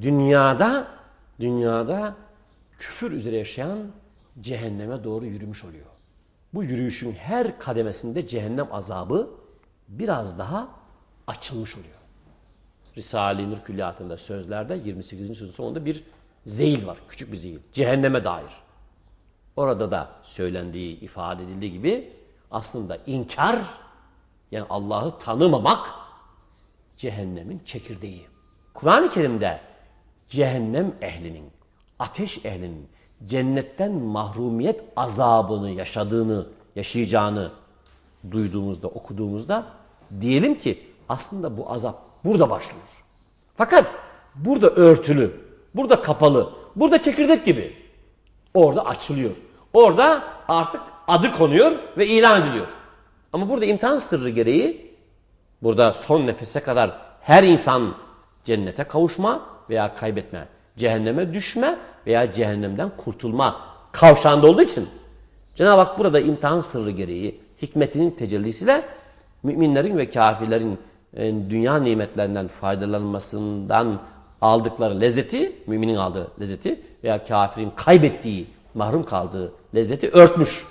dünyada dünyada küfür üzere yaşayan cehenneme doğru yürümüş oluyor. Bu yürüyüşün her kademesinde cehennem azabı biraz daha açılmış oluyor. Risale-i Nur Külliyatı'nda sözlerde 28. sözün sonunda bir zeyil var. Küçük bir zeyil. Cehenneme dair. Orada da söylendiği, ifade edildiği gibi aslında inkar yani Allah'ı tanımamak cehennemin çekirdeği. Kur'an-ı Kerim'de cehennem ehlinin, ateş ehlinin cennetten mahrumiyet azabını yaşadığını, yaşayacağını duyduğumuzda, okuduğumuzda diyelim ki aslında bu azap burada başlıyor. Fakat burada örtülü, burada kapalı, burada çekirdek gibi. Orada açılıyor. Orada artık adı konuyor ve ilan ediliyor. Ama burada imtihan sırrı gereği burada son nefese kadar her insan cennete kavuşma veya kaybetme, cehenneme düşme veya cehennemden kurtulma kavşağında olduğu için Cenab-ı Hak burada imtihan sırrı gereği hikmetinin tecellisiyle müminlerin ve kafirlerin e, dünya nimetlerinden faydalanmasından aldıkları lezzeti, müminin aldığı lezzeti veya kafirin kaybettiği, mahrum kaldığı lezzeti örtmüş.